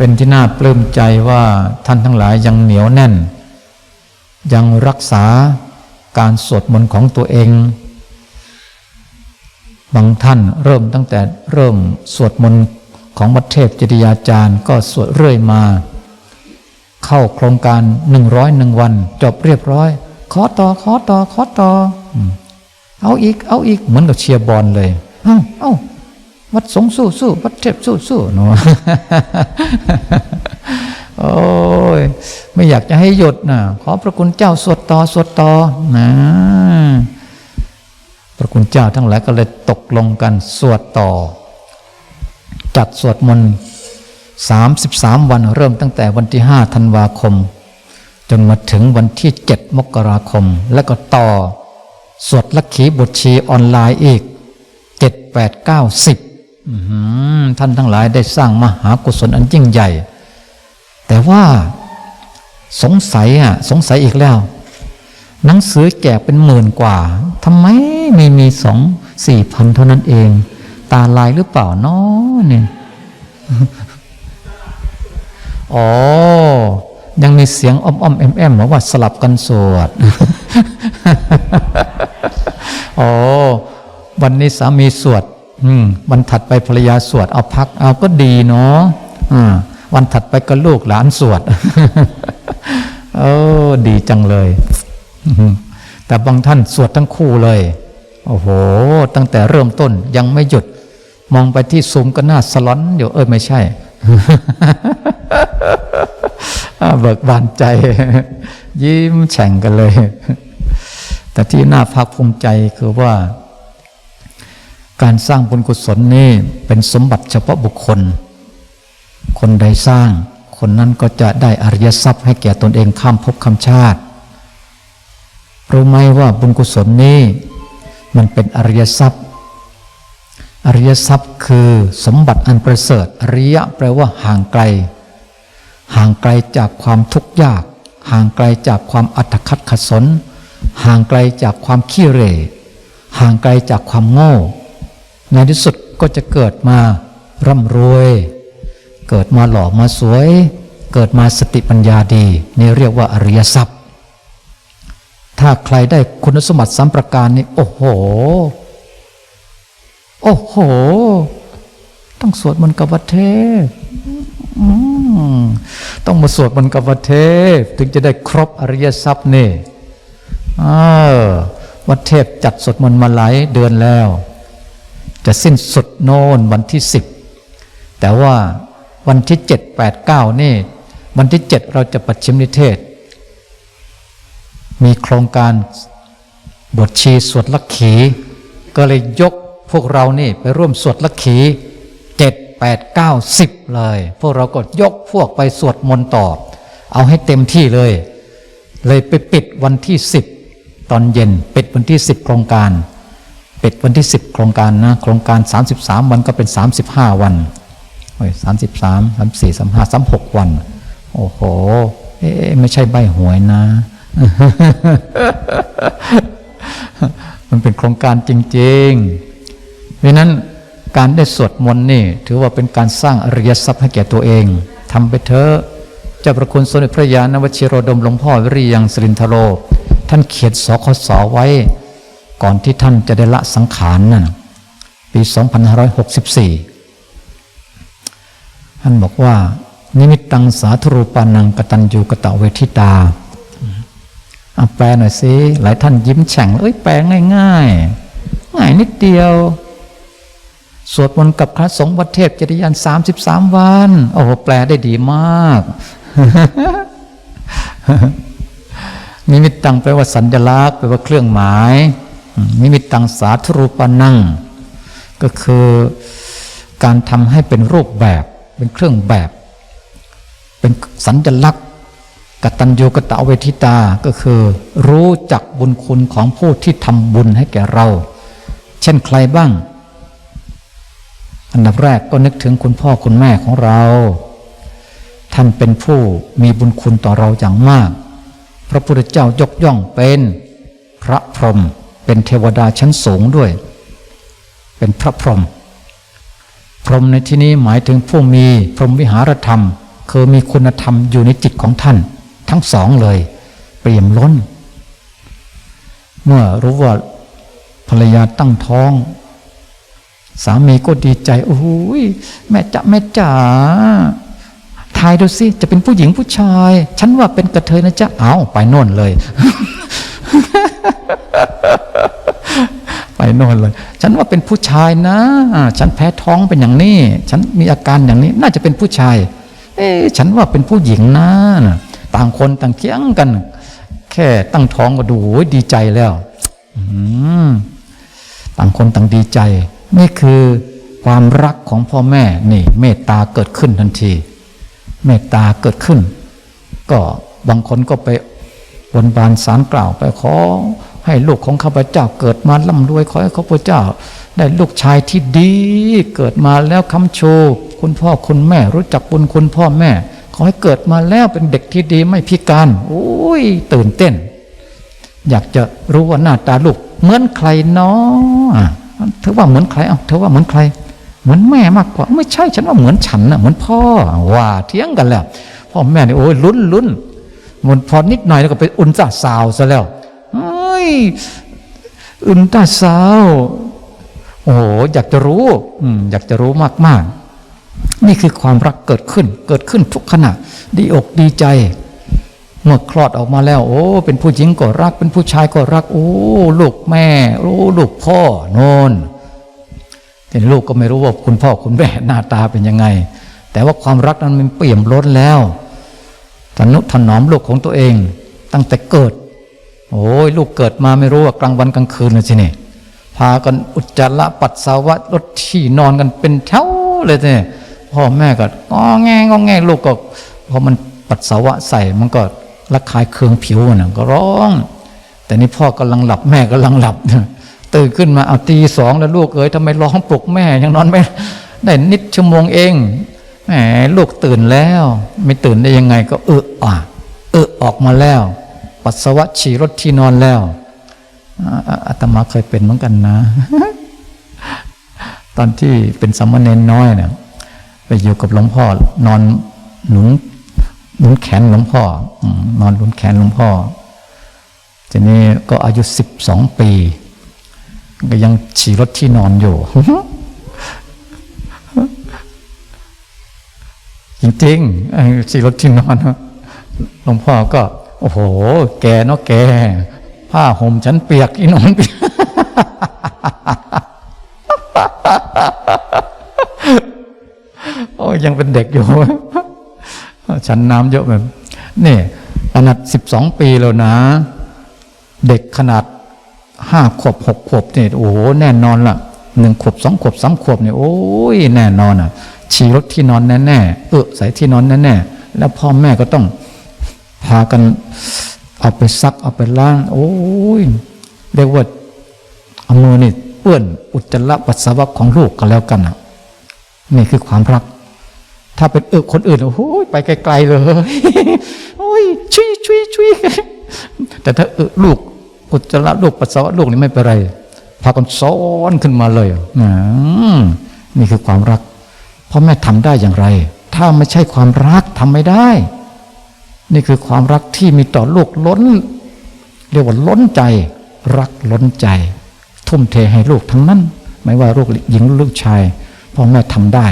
เป็นที่น่าปลื้มใจว่าท่านทั้งหลายยังเหนียวแน่น ยังรักษาการสวดมนต์ของตัวเอง บางท่านเริ่มตั้งแต่เริ่มสวดมนต์ของวัดเทพจริยาจารย์ ก็สวดเรื่อยมา เข้าโครงการหนึ่งร้อยหนึ่งวัน จบเรียบร้อย ขอต่อขอต่อขอต่อเอาอีกเอาอีกเหมือนกับเชียร์บอลเลย เอ้าเอ้า วัดสงสู้สู้วัดเทพสู้สู้เนาะโอ้ยไม่อยากจะให้หยุดนะขอพระคุณเจ้าสวดต่อสวดต่อนะพระคุณเจ้าทั้งหลายก็เลยตกลงกันสวดต่อ จัดสวดมนต์สามสิบสามวันเริ่มตั้งแต่วันที่ห้าธันวาคม จนมาถึงวันที่เจ็ดมกราคม แล้วก็ต่อ สวดลักขีบทชีออนไลน์อีกเจ็ดแปดเก้าสิบ ท่านทั้งหลายได้สร้างมหากุศลอันยิ่งใหญ่ แต่ว่าสงสัยอะสงสัยอีกแล้ว หนังสือแจกเป็นหมื่นกว่าทำไมไม่มีสองสี่พันเท่านั้นเอง ตาลายหรือเปล่าเนาะเนี่ยอ๋อ ยังมีเสียงอ้อมอ้อมแอมแอมบอกว่าสลับกันสวดอ๋อ วันนี้สามีสวด วันถัดไปภรรยาสวดเอาพักเอาก็ดีเนาะวันถัดไปก็ลูกหลานสวดโอ้ดีจังเลยแต่บางท่านสวดทั้งคู่เลย โอ้โห ตั้งแต่เริ่มต้นยังไม่หยุด มองไปที่ซูมก็น่าสลอนอยู่เออไม่ใช่เบิกบานใจ ยิ้มแฉ่งกันเลย แต่ที่น่าภาคภูมิใจคือว่า การสร้างบุญกุศลนี่เป็นสมบัติเฉพาะบุคคล คนใดสร้าง คนนั้นก็จะได้อริยทรัพย์ให้แก่ตนเองข้ามภพข้ามชาติรู้ไหมว่าบุญกุศลนี้มันเป็นอริยทรัพย์ อริยทรัพย์คือสมบัติอันประเสริฐ อริยะแปลว่าห่างไกล ห่างไกลจากความทุกข์ยาก ห่างไกลจากความอัตคัดขัดสน ห่างไกลจากความขี้เหร่ ห่างไกลจากความโง่ ในที่สุดก็จะเกิดมาร่ำรวย เกิดมาหล่อมาสวย เกิดมาสติปัญญาดีนี่เรียกว่าอริยทรัพย์ ถ้าใครได้คุณสมบัติสามประการนี้โอ้โห โอ้โห ต้องสวดมนต์กับวัดเทพต้องมาสวดมนต์กับวัดเทพ ถึงจะได้ครบอริยทรัพย์นี่วัดเทพจัดสวดมนต์มาหลายเดือนแล้ว จะสิ้นสุดโน่นวันที่สิบแต่ว่าวันที่เจ็ดแปดเก้านี่ วันที่เจ็ดเราจะประชิมนิเทศ มีโครงการบทชีสวดลักขี ก็เลยยกพวกเรานี่ไปร่วมสวดลักขีเจ็ดแปดเก้าสิบเลย พวกเราก็ยกพวกไปสวดมนต์ต่อ เอาให้เต็มที่เลย เลยไปปิดวันที่สิบตอนเย็นปิดวันที่สิบโครงการ เปิดวันที่สิบโครงการนะโครงการสามสิบสามวันก็เป็นสามสิบห้าวันโอ้ยสามสิบสามสามสี่สามห้าสามหกวัน โอ้โห เอ๊ะไม่ใช่ใบหวยนะ มันเป็นโครงการจริงๆ เพราะนั้นการได้สวดมนต์นี่ ถือว่าเป็นการสร้างอริยทรัพย์ให้แก่ตัวเองทำไปเถอะเจ้าประคุณสมเด็จพระยาณวชิโรดมหลวงพ่อวิริยังสรินทโร ท่านเขียนสคสไว้ ก่อนที่ท่านจะได้ละสังขารนั่นปี 2564 ท่านบอกว่า นิมิตตังสาธุรูปานังกตัญญูกะตะเวทิตาอะแปลหน่อยสิหลายท่านยิ้มแฉ่งเอ้ยแปลง่ายง่ายง่ายนิดเดียว สวดมนต์กับพระสงฆ์วัดเทพจริยันสามสิบสามวัน โอ้โหแปลได้ดีมากนิมิตตังแปลว่าสัญลักษณ์แปลว่าเครื่องหมาย นิมิตตังสาธุรูปนังก็คือการทำให้เป็นรูปแบบ เป็นเครื่องแบบ เป็นสัญลักษณ์กตัญญูกตเวทิตา ก็คือรู้จักบุญคุณของผู้ที่ทำบุญให้แก่เรา เช่นใครบ้าง อันดับแรกก็นึกถึงคุณพ่อคุณแม่ของเรา ท่านเป็นผู้มีบุญคุณต่อเราอย่างมาก พระพุทธเจ้ายกย่องเป็นพระพรหม เป็นเทวดาชั้นสูงด้วย เป็นพระพรหมพรหมในที่นี้หมายถึงผู้มีพรหมวิหารธรรม คือมีคุณธรรมอยู่ในจิตของท่าน ทั้งสองเลย เปี่ยมล้น เมื่อรู้ว่าภรรยาตั้งท้อง สามีก็ดีใจ โอ้ยแม่จ๋าแม่จ๋าทายดูสิ จะเป็นผู้หญิงผู้ชาย ฉันว่าเป็นกระเทยนะจ๊ะ เอาไปโน่นเลย ไปน่นเลย ฉันว่าเป็นผู้ชายนะ ฉันแพ้ท้องเป็นอย่างนี้ ฉันมีอาการอย่างนี้ น่าจะเป็นผู้ชาย เอ๊ฉันว่าเป็นผู้หญิงนะต่างคนต่างเถียงกัน แค่ตั้งท้องก็ดูดีใจแล้วต่างคนต่างดีใจ นี่คือความรักของพ่อแม่นี่ เมตตาเกิดขึ้นทันที เมตตาเกิดขึ้น ก็บางคนก็ไปบนบานสารกล่าวไปขอ ให้ลูกของข้าพเจ้าเกิดมาร่ำรวยขอให้ข้าพเจ้า ได้ลูกชายที่ดี เกิดมาแล้วคำโชว์คุณพ่อคุณแม่ รู้จักบุญคุณพ่อแม่ ขอให้เกิดมาแล้วเป็นเด็กที่ดีไม่พิการโอ้ยตื่นเต้น อยากจะรู้ว่าหน้าตาลูก เหมือนใครเนาะเธอว่าเหมือนใครเอ้าเธอว่าเหมือนใคร เหมือนแม่มากกว่า ไม่ใช่ฉันว่าเหมือนฉันนะเหมือนพ่อว่าเถียงกันแล้วพ่อแม่นี่โอ้ยลุ้นลุ้นมันพอนิดหน่อยแล้วก็ไปอุนตราซาวซะแล้ว อ้ยอุนตาซาวโอ้โหอยากจะรู้อืมอยากจะรู้มากๆ นี่คือความรักเกิดขึ้น เกิดขึ้นทุกขณะ ดีอกดีใจเมื่อคลอดออกมาแล้ว โอ้ เป็นผู้หญิงก็รัก เป็นผู้ชายก็รัก โอ้ ลูกแม่ โอ้ลูกพ่อโนนแต่ลูกก็ไม่รู้ว่าคุณพ่อคุณแม่หน้าตาเป็นยังไง แต่ว่าความรักนั้นมันเปี่ยมล้นแล้วทนุถนอมลูกของตัวเอง ตั้งแต่เกิด โอ้ยลูกเกิดมาไม่รู้ว่ากลางวันกลางคืนเลยสินี่พากันอุจจาระปัสสาวะรถที่นอนกันเป็นแถวเลยสิพ่อแม่ก็งอแงงอแงลูกก็พอมันปัสสาวะใส่มันก็ระคายเคืองผิวน่ะก็ร้อง แต่นี่พ่อกำลังหลับแม่กำลังหลับตื่นขึ้นมาเอาตีสองแล้วลูกเอ๋ยทำไมร้องปลุกแม่ยังนอนไม่ได้นิดชั่วโมงเองแหมลูกตื่นแล้ว ไม่ตื่นได้ยังไงก็เอออะเออออกมาแล้ว ปัสสาวะฉี่รถที่นอนแล้วอาตมาเคยเป็นเหมือนกันนะ ตอนที่เป็นสามเณรน้อยเนี่ยไปอยู่กับหลวงพ่อ นอนหนุนหนุนแขนหลวงพ่อนอนหนุนแขนหลวงพ่อทีนี้ก็อายุสิบสองปี ก็ยังฉี่รถที่นอนอยู่ จริงๆฉี่รถที่นอนหลวงพ่อก็ โอ้โห แกเนาะแก ผ้าห่มฉันเปียกอีนอนเปียกโอ้ยยังเป็นเด็กอยู่ ฉันน้ำเยอะแบบนี่ขนาดสิบสองปีแล้วนะ เด็กขนาดห้าขวบหกขวบเนี่ยโอ้โหแน่นอนละหนึ่งขวบสองขวบสามขวบเนี่ยโอ้ยแน่นอนอะฉี่รถที่นอนแน่ๆเออใส่ที่นอนแน่ๆแล้วพ่อแม่ก็ต้อง พากันเอาไปซักเอาไปล้าง โอ้ยเรียกว่าเอามือนี่เปื้อนอุจจาระปัสสาวะของลูกกันแล้วกันอะนี่คือความรัก ถ้าเป็นเออคนอื่นโอ้โหไปไกลๆเลยโอ้ยชุยชุยชุยแต่ถ้าเออลูกอุจจาระลูกปัสสาวะลูกนี่ไม่เป็นไรพากันซ้อนขึ้นมาเลยนี่คือความรักพ่อแม่ทำได้อย่างไร ถ้าไม่ใช่ความรักทำไม่ได้ นี่คือความรักที่มีต่อลูกล้น เรียกว่าล้นใจ รักล้นใจ ทุ่มเทให้ลูกทั้งนั้น ไม่ว่าลูกหญิงลูกชายพ่อแม่ทำได้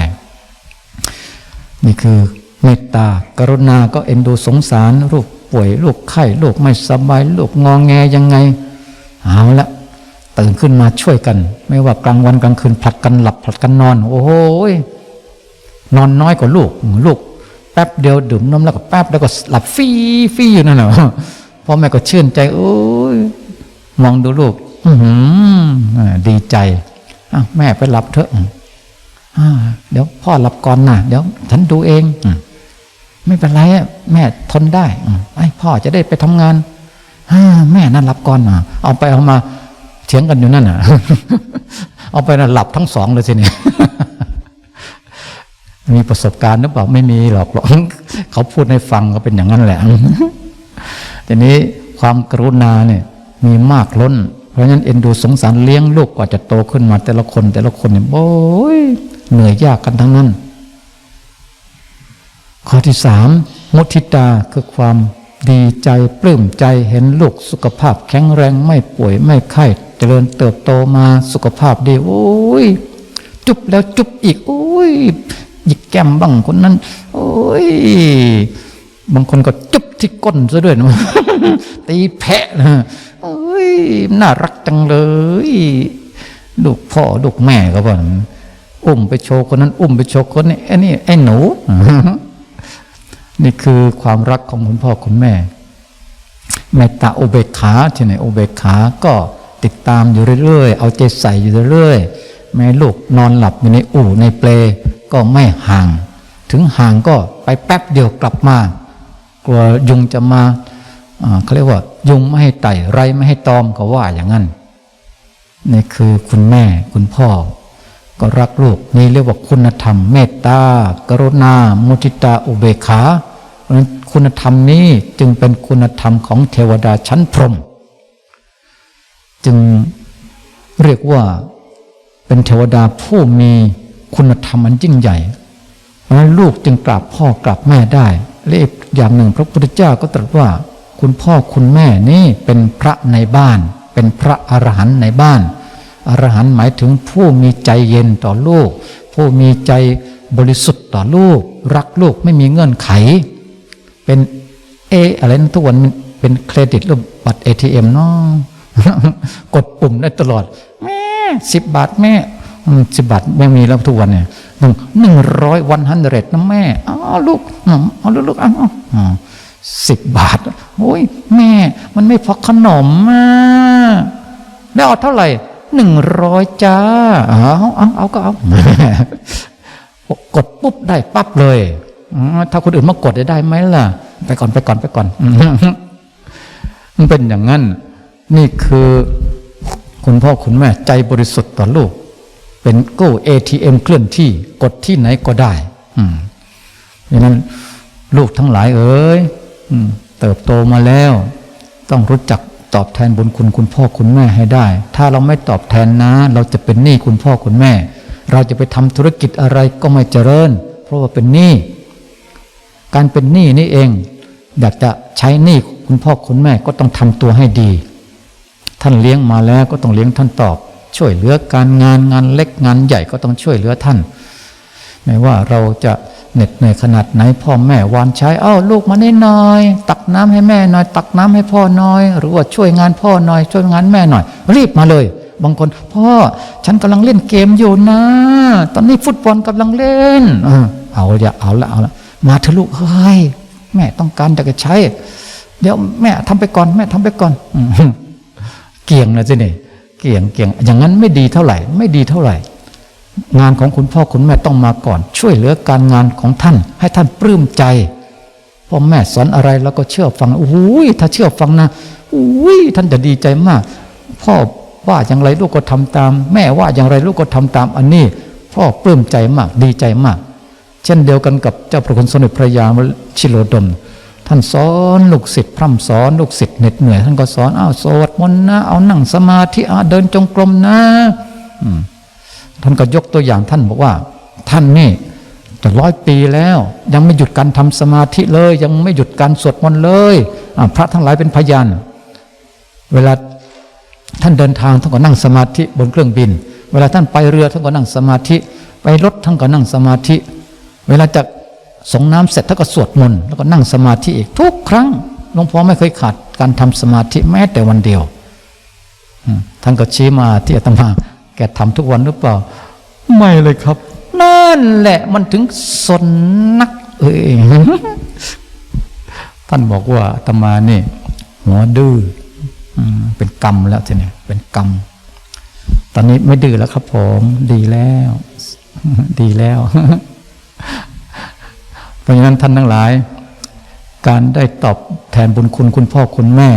นี่คือเมตตากรุณาก็เอ็นดูสงสารลูกป่วยลูกไข้ลูกไม่สบายลูกงองแงยังไงเอาละตื่นขึ้นมาช่วยกัน ไม่ว่ากลางวันกลางคืนผลัดกันหลับผลัดกันนอน โอ้โหนอนน้อยกว่าลูกลูก แป๊บเดียวดื่มนมแล้วก็แป๊บแล้วก็หลับฟีฟีอยู่นั่นแหละพ่อแม่ก็ชื่นใจโอ้ยมองดูลูก อือหืออ่าดีใจอ้าวแม่ไปหลับเถอะอ่าเดี๋ยวพ่อหลับก่อนนะเดี๋ยวฉันดูเองอไม่เป็นไรอะแม่ทนได้ไอ้พ่อจะได้ไปทำงานอแม่นั่นหลับก่อนนะเอาไปเอามาเถียงกันอยู่นั่นน่ะ เอาไปนะหลับทั้งสองเลยสิเนี่ย มีประสบการณ์หรือเปล่าไม่มีหรอกหรอกเขาพูดให้ฟังก็เป็นอย่างนั้นแหละทีนี้ความกรุณาเนี่ยมีมากล้น เพราะฉะนั้นเอ็นดูสงสารเลี้ยงลูกกว่าจะโตขึ้นมา แต่ละคน แต่ละคนเนี่ยโอ้ยเหนื่อยยากกันทั้งนั้น ข้อที่สามมุทิตาคือความดีใจปลื้มใจเห็นลูกสุขภาพแข็งแรงไม่ป่วยไม่ไข้เจริญเติบโตมาสุขภาพดี โอ้ย จุบแล้วจุบอีก โอ้ย หยิกแก้มบ้างคนนั้น โอ้ยบางคนก็จุบที่ก้นซะด้วยนะตีแพะนะโอ้ยน่ารักจังเลยลูกพ่อลูกแม่ก็บ่นอุ้มไปโชว์คนนั้น อุ้มไปโชว์คนนี้ไอ้นี่ไอ้หนู นี่คือความรักของคุณพ่อคุณแม่เมตตาอุเบกขาที่ไหนอุเบกขาก็ติดตามอยู่เรื่อยๆ เอาใจใส่อยู่เรื่อยๆแม่ลูกนอนหลับอยู่ในอู่ในเปล ก็ไม่ห่าง ถึงห่างก็ไปแป๊บเดียวกลับมา กลัวยุงจะมาเขาเรียกว่า ยุงไม่ให้ไต่ไรไม่ให้ตอมก็ว่าอย่างนั้นนี่คือคุณแม่คุณพ่อ ก็รักลูกนี่เรียกว่าคุณธรรม เมตตากรุณา มุทิตาอุเบกขาเพราะนั้นคุณธรรมนี้จึงเป็นคุณธรรมของเทวดาชั้นพรหมจึงเรียกว่าเป็นเทวดาผู้มี คุณธรรมอันยิ่งใหญ่ เพราะฉะนั้นลูกจึงกราบพ่อกราบแม่ได้และอีกอย่างหนึ่งพระพุทธเจ้าก็ตรัสว่า คุณพ่อคุณแม่นี่เป็นพระในบ้าน เป็นพระอรหันต์ในบ้านอรหันต์หมายถึงผู้มีใจเย็นต่อลูก ผู้มีใจบริสุทธิ์ต่อลูก รักลูกไม่มีเงื่อนไข เป็นเออะไรนะทุกวันมันเป็นเครดิตหรือบัตรเอทีเอ็มเนาะกดปุ่มได้ตลอด แม่สิบบาทแม่ สิบบาทไม่มีแล้วทุกวันเนี่ยหนึ่งหนึ่งร้อยวันฮันเดรตนะแม่เอาลูกเอาลูกลูกอาเอาสิบบาทโอ้ยแม่ มันไม่พอขนมอะแล้วเอาเท่าไหร่หนึ่งร้อยจ้าเอาเอาเอาก็เอากดปุ๊บได้ปั๊บเลยถ้าคนอื่นมากดได้ไหมล่ะ ไปก่อนไปก่อนไปก่อนมันเป็นอย่างนั้น นี่คือ คุณพ่อคุณแม่ใจบริสุทธิ์ต่อลูก เป็นกู้ ATM เคลื่อนที่กดที่ไหนก็ได้อืมดังนั้นลูกทั้งหลายเอ๋ยอืมเติบโตมาแล้ว ต้องรู้จักตอบแทนบุญคุณคุณพ่อคุณแม่ให้ได้ ถ้าเราไม่ตอบแทนนะ เราจะเป็นหนี้คุณพ่อคุณแม่ เราจะไปทำธุรกิจอะไรก็ไม่เจริญ เพราะว่าเป็นหนี้การเป็นหนี้นี่เอง อยากจะใช้หนี้คุณพ่อคุณแม่ก็ต้องทำตัวให้ดี ท่านเลี้ยงมาแล้วก็ต้องเลี้ยงท่านตอบ ช่วยเหลือการงานงานเล็กงานใหญ่ก็ต้องช่วยเหลือท่าน ไม่ว่าเราจะเหน็ดเหนื่อยขนาดไหนพ่อแม่วานใช้เอ้าลูกมานี่หน่อย ตักน้ำให้แม่หน่อย ตักน้ำให้พ่อหน่อย หรือว่าช่วยงานพ่อหน่อย ช่วยงานแม่หน่อย รีบมาเลย บางคนพ่อฉันกำลังเล่นเกมอยู่นะ ตอนนี้ฟุตบอลกำลังเล่น เออเอาอย่าเอาละเอาละมาเถอะลูกเฮ้ยแม่ต้องการจะใช้ เดี๋ยวแม่ทำไปก่อน แม่ทำไปก่อนเกี่ยงนะสิเนี่ย เกี่ยงเกี่ยงอย่างนั้นไม่ดีเท่าไหร่ ไม่ดีเท่าไหร่ งานของคุณพ่อคุณแม่ต้องมาก่อน ช่วยเหลือการงานของท่าน ให้ท่านปลื้มใจพ่อแม่สอนอะไรแล้วก็เชื่อฟังอุ้ยถ้าเชื่อฟังนะอุ้ยท่านจะดีใจมาก พ่อว่าอย่างไรลูกก็ทำตาม แม่ว่าอย่างไรลูกก็ทำตามอันนี้ พ่อปลื้มใจมากดีใจมาก เช่นเดียวกันกับเจ้าพระคุณสมเด็จพระยาชิโลดม ท่านสอนลูกศิษย์พร่ำสอนลูกศิษย์เหน็ดเหนื่อยท่านก็สอนอ้าวสวดมนต์นะ เอานั่งสมาธิอะเดินจงกรมนะท่านก็ยกตัวอย่างท่านบอกว่า ท่านนี่จะร้อยปีแล้ว ยังไม่หยุดการทำสมาธิเลย ยังไม่หยุดการสวดมนต์เลยพระทั้งหลายเป็นพยานเวลาท่านเดินทางท่านก็นั่งสมาธิบนเครื่องบิน เวลาท่านไปเรือท่านก็นั่งสมาธิ ไปรถท่านก็นั่งสมาธิ เวลาจะ ส่งน้ำเสร็จท่านก็สวดมนต์แล้วก็นั่งสมาธิอีกทุกครั้งหลวงพ่อไม่เคยขาดการทำสมาธิแม้แต่วันเดียวท่านก็ชี้มาที่อาตมาแกทำทุกวันหรือเปล่า ไม่เลยครับ นั่นแหละมันถึงสนนักเอ้ยท่านบอกว่าอาตมานี่หัวดื้อเป็นกรรมแล้วทีนี้เป็นกรรม ตอนนี้ไม่ดื้อแล้วครับผม ดีแล้ว ดีแล้ว ราะฉะนั้นท่านทั้งหลาย การได้ตอบแทนบุญคุณคุณพ่อคุณแม่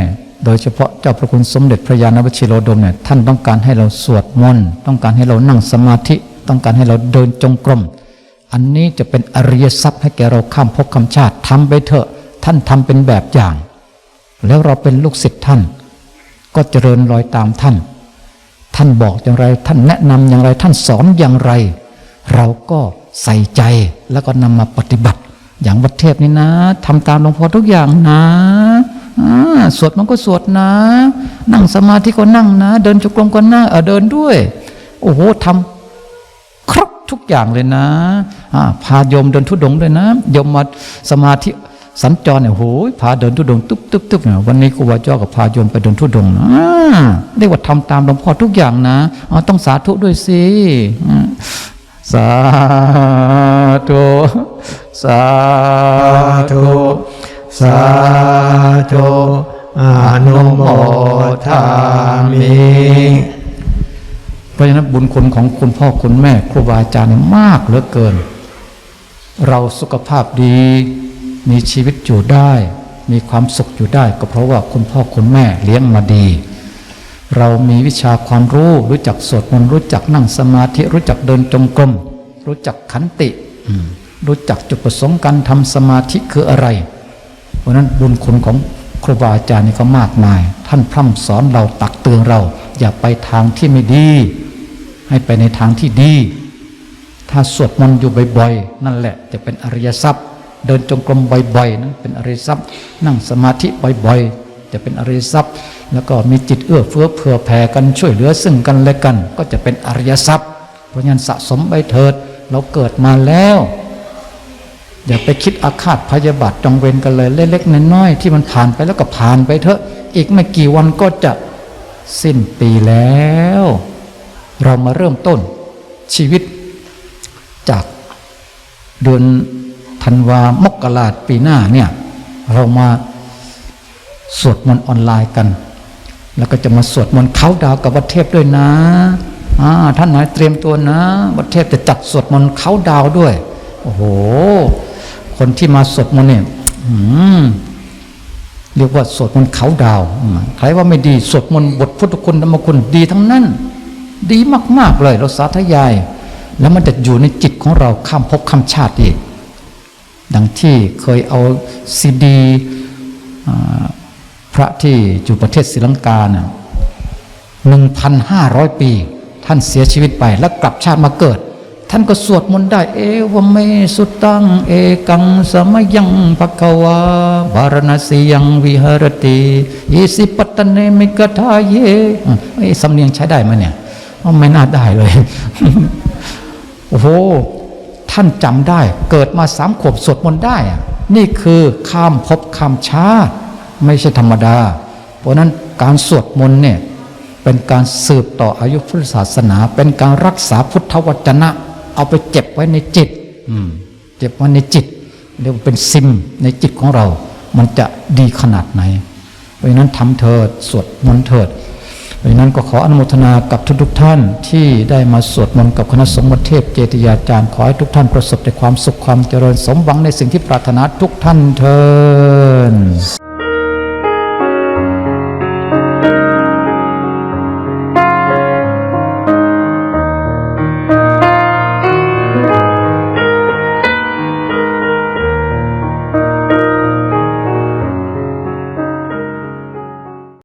โดยเฉพาะเจ้าพระคุณสมเด็จพระยาณวชิโรดมเนี่ยท่านต้องการให้เราสวดมนต์ต้องการให้เรานั่งสมาธิ ต้องการให้เราเดินจงกรมอันนี้จะเป็นอริยทรัพย์ให้แก่เราข้ามภพข้ามชาติทำไปเถอะ ท่านทำเป็นแบบอย่าง แล้วเราเป็นลูกศิษย์ท่าน ก็เจริญรอยตามท่าน ท่านบอกอย่างไร ท่านแนะนำอย่างไร ท่านสอนอย่างไร เราก็ใส่ใจแล้วก็นำมาปฏิบัติ อย่างวัดเทพนี่นะทำตามหลวงพ่อทุกอย่างนะสวดมันก็สวดนะ นั่งสมาธิก็นั่งนะ เดินจงกรมก็นั่งเออเดินด้วย โอ้โหทำครบทุกอย่างเลยนะอ่าพาโยมเดินทุดงด้วยนะโยมมาสมาธิสัญจรเนี่ยโหยพาเดินทุดงตุ๊บตุ๊บตุ๊บเนี่ยวันนี้ครูบาเจ้ากับพาโยมไปเดินทุดงนะเรียกว่าทำตามหลวงพ่อทุกอย่างนะต้องสาธุด้วยสิสาธุ สาธุสาธุอนุโมทามิเพราะฉะนั้นบุญคุณของคุณพ่อคุณแม่ครูบาอาจารย์มากเหลือเกิน เราสุขภาพดี มีชีวิตอยู่ได้ มีความสุขอยู่ได้ ก็เพราะว่าคุณพ่อคุณแม่เลี้ยงมาดี เรามีวิชาความรู้รู้จักสวดมนต์รู้จักนั่งสมาธิรู้จักเดินจงกรมรู้จักขันติ รู้จักจุดประสงค์การทำสมาธิคืออะไร เพราะนั้นบุญคุณของครูบาอาจารย์นี่ก็มากมาย ท่านพร่ำสอนเราตักเตือนเรา อย่าไปทางที่ไม่ดี ให้ไปในทางที่ดี ถ้าสวดมนต์อยู่บ่อยๆ นั่นแหละจะเป็นอริยทรัพย์ เดินจงกรมบ่อยๆนั้นเป็นอริยทรัพย์ นั่งสมาธิบ่อยๆ จะเป็นอริยทรัพย์ แล้วก็มีจิตเอื้อเฟื้อเผื่อแผ่กันช่วยเหลือซึ่งกันและกัน ก็จะเป็นอริยทรัพย์ เพราะฉะนั้นสะสมไปเถิด เราเกิดมาแล้ว อย่าไปคิดอาฆาตพยาบาทจองเวรกันเลย เล็กๆน้อยๆที่มันผ่านไปแล้วก็ผ่านไปเถอะ อีกไม่กี่วันก็จะสิ้นปีแล้ว เรามาเริ่มต้นชีวิต จากเดือนธันวามกราปีหน้าเนี่ย เรามาสวดมนต์ออนไลน์กัน แล้วก็จะมาสวดมนต์เขาดาวกับวัดเทพด้วยนะอ่าท่านไหนเตรียมตัวนะวัดเทพจะจัดสวดมนต์เขาดาวด้วย โอ้โห คนที่มาสวดมนต์เนี่ยเรียกว่าสวดมนต์เขาดาวใครว่าไม่ดีสวดมนต์บทพุทธคุณธรรมคุณดีทั้งนั้น ดีมากๆเลยเราสาธยาย แล้วมันจะอยู่ในจิตของเราข้ามภพข้ามชาติอีกดังที่เคยเอาซีดีพระที่อยู่ประเทศศรีลังกาน่ะหนึ่งพันห้าร้อยปี ท่านเสียชีวิตไปแล้วกลับชาติมาเกิด ท่านก็สวดมนต์ได้ เอวเมสุตัง เอกังสมยังภควาบารณสียังวิหรติอิสิปตเนมิกทาเยเอ้สำเนียงใช้ได้ไหมเนี่ยไม่น่าได้เลย โอ้โห ท่านจำได้ เกิดมาสามขวบสวดมนต์ได้อะนี่คือข้ามภพข้ามชาติ ไม่ใช่ธรรมดา เพราะนั้นการสวดมนต์เนี่ย เป็นการสืบต่ออายุพุทธศาสนา เป็นการรักษาพุทธวจนะ เอาไปเจ็บไว้ในจิต อืม เจ็บไว้ในจิตเรียกว่าเป็นซิมในจิตของเรา มันจะดีขนาดไหน เพราะฉะนั้นทำเถิดสวดมนต์เถิด เพราะฉะนั้นก็ขออนุโมทนากับทุกๆท่านที่ได้มาสวดมนต์กับคณะสงฆ์วัดเทพเจติยาจารย์ขอให้ทุกท่านประสบแต่ความสุขความเจริญสมหวังในสิ่งที่ปรารถนาทุกท่านเทิน